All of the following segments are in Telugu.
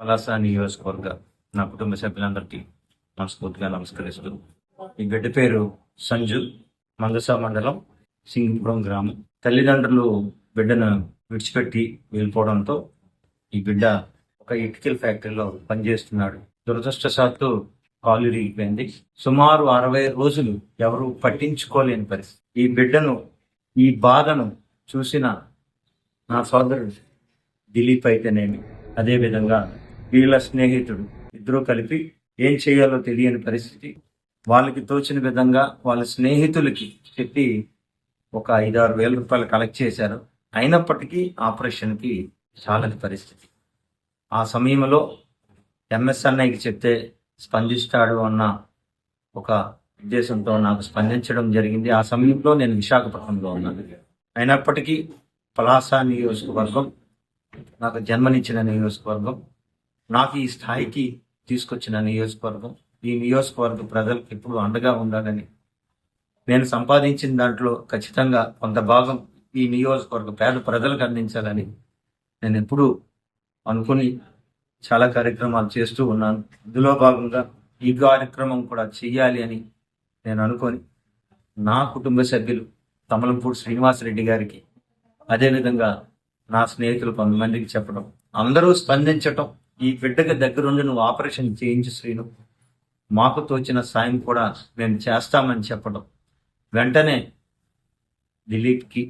పలాస నియోజకవర్గ నా కుటుంబ సభ్యులందరికీ మనస్ఫూర్తిగా నమస్కరిస్తూ ఈ బిడ్డ పేరు సంజు మందస మండలం సింగిపురం గ్రామం. తల్లిదండ్రులు బిడ్డను విడిచిపెట్టి వెళ్ళిపోవడంతో ఈ బిడ్డ ఒక ఇటుకల్ ఫ్యాక్టరీలో పనిచేస్తున్నాడు. దురదృష్టశాత్తు కాలు ఇరిగిపోయింది సుమారు అరవై రోజులు ఎవరు పట్టించుకోలేని పరిస్థితి. ఈ బిడ్డను ఈ బాధను చూసిన నా సోదరుడు దిలీప్ అయితేనేమి. అదేవిధంగా వీళ్ళ స్నేహితుడు. ఇద్దరూ కలిపి ఏం చేయాలో తెలియని పరిస్థితి. వాళ్ళకి తోచిన విధంగా వాళ్ళ స్నేహితులకి చెప్పి ఒక ఐదారు వేల రూపాయలు కలెక్ట్ చేశారు. అయినప్పటికీ ఆపరేషన్కి చాలని పరిస్థితి. ఆ సమయంలో ఎంఎస్ అన్నయ్యకి చెప్తే స్పందిస్తాడు అన్న ఒక ఉద్దేశంతో నాకు స్పందించడం జరిగింది. ఆ సమయంలో నేను విశాఖపట్నంలో ఉన్నాను. అయినప్పటికీ పలాస నియోజకవర్గం నాకు జన్మనిచ్చిన నియోజకవర్గం నాకు ఈ స్థాయికి తీసుకొచ్చిన నియోజకవర్గం ఈ నియోజకవర్గ ప్రజలకు ఎప్పుడు అండగా ఉండాలని నేను సంపాదించిన దాంట్లో ఖచ్చితంగా కొంత భాగం ఈ నియోజకవర్గ పేద ప్రజలకు అందించాలని నేను ఎప్పుడూ అనుకుని చాలా కార్యక్రమాలు చేస్తూ ఉన్నాను. ఇందులో భాగంగా ఈ కార్యక్రమం కూడా చెయ్యాలి అని నేను అనుకొని నా కుటుంబ సభ్యులు తమలంపూడి శ్రీనివాసరెడ్డి గారికి అదేవిధంగా నా స్నేహితులు కొంతమందికి చెప్పడం అందరూ స్పందించటం ఈ బిడ్డకు దగ్గరుండి నువ్వు ఆపరేషన్ చేయించు శ్రీను. మాకు తోచిన సాయం కూడా మేము చేస్తామని చెప్పడం. వెంటనే దిలీప్కి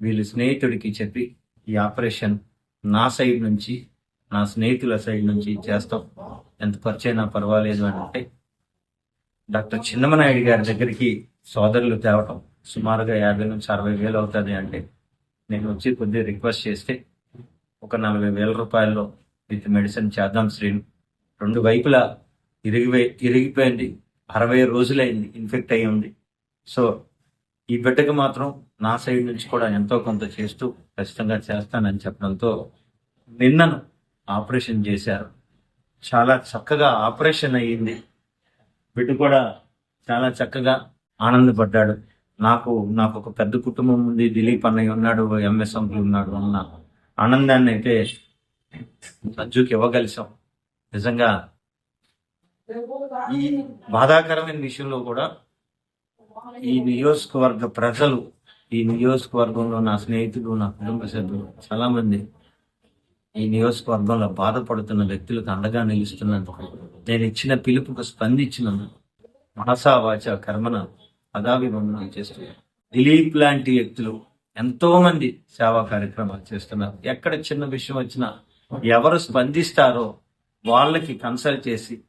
వీళ్ళ స్నేహితుడికి చెప్పి ఈ ఆపరేషన్ నా సైడ్ నుంచి నా స్నేహితుల సైడ్ నుంచి చేస్తాం. ఎంత ఖర్చు అయినా పర్వాలేదు అని అంటే డాక్టర్ చిన్నమనాయుడు గారి దగ్గరికి సోదరులు తేవటం సుమారుగా యాభై నుంచి అరవై వేలు అవుతుంది అంటే నేను వచ్చి కొద్దిగా రిక్వెస్ట్ చేస్తే ఒక నలభై వేల రూపాయల్లో విత్ మెడిసిన్ చేద్దాం శ్రీను రెండు వైపులా ఇరిగిపోయి ఇరిగిపోయింది. అరవై రోజులైంది ఇన్ఫెక్ట్ అయి ఉంది. సో ఈ బిడ్డకు మాత్రం నా సైడ్ నుంచి కూడా ఎంతో కొంత చేస్తూ ఖచ్చితంగా చేస్తానని చెప్పడంతో నిన్నను ఆపరేషన్ చేశారు. చాలా చక్కగా ఆపరేషన్ అయ్యింది. బిడ్డ కూడా చాలా చక్కగా ఆనందపడ్డాడు. నాకు నాకు ఒక పెద్ద కుటుంబం ఉంది. దిలీప్ అన్నయ్య ఉన్నాడు ఎంఎస్ అంకుల్ ఉన్నాడు అన్న ఆనందాన్ని అయితే సంజుకి ఇవ్వగలిసాం. నిజంగా ఈ బాధాకరమైన విషయంలో కూడా ఈ నియోజకవర్గ ప్రజలు ఈ నియోజకవర్గంలో నా స్నేహితులు నా కుటుంబ సభ్యులు చాలా మంది ఈ నియోజకవర్గంలో బాధపడుతున్న వ్యక్తులకు అండగా నిలుస్తున్నందుకు నేను ఇచ్చిన పిలుపుకు స్పందించినందుకు మనసా వాచ కర్మన అదాభివందనం చేస్తున్నాను దిలీప్ లాంటి వ్యక్తులు ఎంతో మంది సేవా కార్యక్రమాలు చేస్తున్నారు. ఎక్కడ చిన్న విషయం వచ్చినా ఎవరు స్పందిస్తారో వాళ్ళకి కన్సల్ట్ చేసి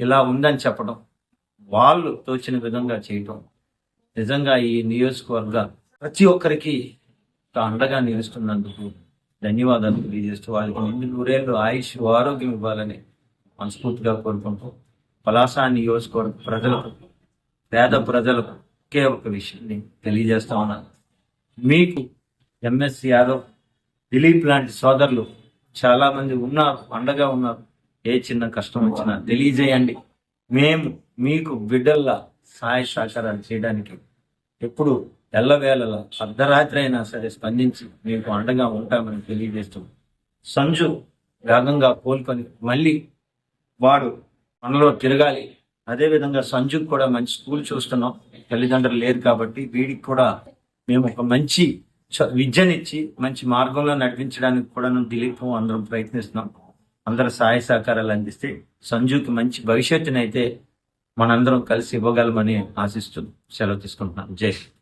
ఇలా ఉందని చెప్పడం వాళ్ళు తోచిన విధంగా చేయటం. నిజంగా ఈ నియోజకవర్గ ప్రతి ఒక్కరికి అండగా నిలుస్తున్నందుకు ధన్యవాదాలు తెలియజేస్తూ వారికి ఎన్ని నూరేళ్ళు ఆయుష్ ఆరోగ్యం ఇవ్వాలని మనస్ఫూర్తిగా కోరుకుంటూ పలాసా నియోజకవర్గ ప్రజలకు పేద ప్రజలకు ఒకే ఒక విషయాన్ని తెలియజేస్తా ఉన్నాను. మీకు ఎంఎస్ యాదవ్ దిలీప్ లాంటి సోదరులు చాలా మంది ఉన్నారు అండగా ఉన్నారు. ఏ చిన్న కష్టం వచ్చినా తెలియజేయండి. మేము మీకు బిడ్డల్లా సహాయ సహకారాలు చేయడానికి ఎప్పుడు ఎల్లవేళలా అర్ధరాత్రి అయినా సరే స్పందించి మీకు అండగా ఉంటామని తెలియజేస్తూ సంజు వేగంగా కోలుకొని మళ్ళీ వాడు మనలో తిరగాలి. అదేవిధంగా సంజుకు కూడా మంచి స్కూల్ చూస్తున్నాం. తల్లిదండ్రులు లేరు కాబట్టి వీడికి కూడా మేము ఒక మంచి విద్యనిచ్చి మంచి మార్గంలో నడిపించడానికి కూడా దిలీప్ అందరం ప్రయత్నిస్తున్నాం. అందరూ సహాయ సహకారాలు అందిస్తే సంజుకి మంచి భవిష్యత్తునైతే మనందరం కలిసి ఇవ్వగలమని ఆశిస్తూ సెలవు తీసుకుంటున్నాం. జై శ్రీ